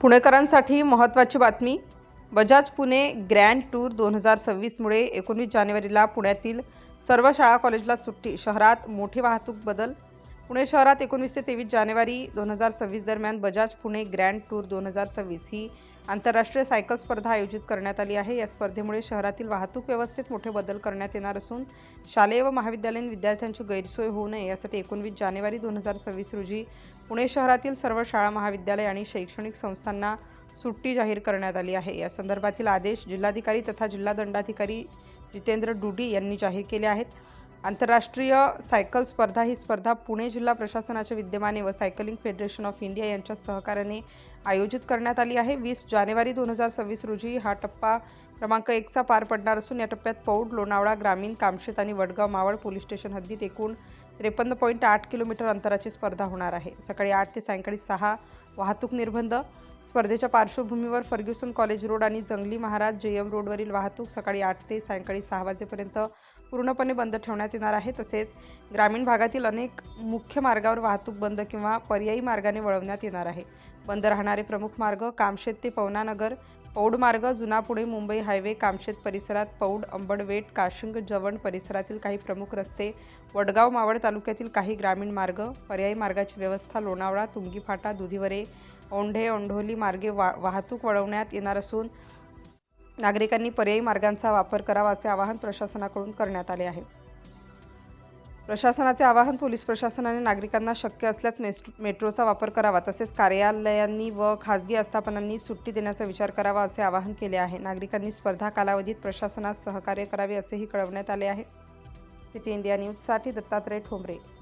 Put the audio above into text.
पुणेकरांसाठी महत्त्वाची बातमी. Bajaj Pune grand tour दोन हजार सव्वीसमुळे एकोणीस जानेवारीला पुण्यातील सर्व शाळा कॉलेजला सुट्टी. शहरात मोठी वाहतूक बदल पुणे शहरात एकोणवीस ते तेवीस जानेवारी दोन हजार सव्वीस दरम्यान बजाज पुणे ग्रँड टूर दोन हजार सव्वीस ही आंतरराष्ट्रीय सायकल स्पर्धा आयोजित करण्यात आली आहे. या स्पर्धेमुळे शहरातील वाहतूक व्यवस्थेत मोठे बदल करण्यात येणार असून शालेय व महाविद्यालयीन विद्यार्थ्यांची गैरसोय होऊ नये यासाठी एकोणवीस जानेवारी दोन हजार सव्वीस रोजी पुणे शहरातील सर्व शाळा महाविद्यालय आणि शैक्षणिक संस्थांना सुट्टी जाहीर करण्यात आली आहे. या संदर्भातील आदेश जिल्हाधिकारी तथा जिल्हा दंडाधिकारी जितेंद्र डुडी यांनी जाहीर केले आहेत. आंतरराष्ट्रीय सायकल स्पर्धा ही स्पर्धा पुणे जिल्हा प्रशासनाच्या विद्यमाने व सायकलिंग फेडरेशन ऑफ इंडिया यांच्या सहकार्याने आयोजित करण्यात आली आहे. वीस जानेवारी दोन हजार सव्वीस रोजी हा टप्पा क्रमांक एकचा पार पडणार असून या टप्प्यात पौड लोणावळा ग्रामीण कामशेत आणि वडगाव मावळ पोलीस स्टेशन हद्दीत एकूण त्रेपन्न पॉईंट आठ किलोमीटर अंतराची स्पर्धा होणार आहे. सकाळी आठ ते सायंकाळी सहा वाहतूक निर्बंध. स्पर्धेच्या पार्श्वभूमीवर फर्ग्युसन कॉलेज रोड आणि जंगली महाराज जेएम रोडवरील वाहतूक सकाळी आठ ते सायंकाळी सहा वाजेपर्यंत पूर्णपणे बंद ठेवण्यात येणार आहे. तसेच ग्रामीण भागातील अनेक मुख्य मार्गावर वाहतूक बंद किंवा पर्यायी मार्गाने वळवण्यात येणार आहे. बंद राहणारे प्रमुख मार्ग कामशेत ते पवनानगर पौड मार्ग जुना पुणे मुंबई हायवे कामशेत परिसरात पौड अंबडवेट काशिंग जवण परिसरातील काही प्रमुख रस्ते वडगाव मावळ तालुक्यातील काही ग्रामीण मार्ग पर्यायी मार्गाची व्यवस्था लोणावळा तुंगी फाटा दुधीवरे औंढे औंढोली मार्गे वा वाहतूक वळवण्यात येणार असून नागरिकांनी पर्यायी मार्गांचा वापर करावा असे आवाहन प्रशासनाकडून करण्यात आले आहे. प्रशासनाचे आवाहन पोलीस प्रशासनाने नागरिकांना शक्य असल्यास मेस मेट्रोचा वापर करावा तसेच कार्यालयांनी व खाजगी आस्थापनांनी सुट्टी देण्याचा विचार करावा असे आवाहन केले आहे. नागरिकांनी स्पर्धा कालावधीत प्रशासनास सहकार्य करावे असेही कळवण्यात आले आहे. सिटी इंडिया न्यूजसाठी दत्तात्रय ठोंबरे.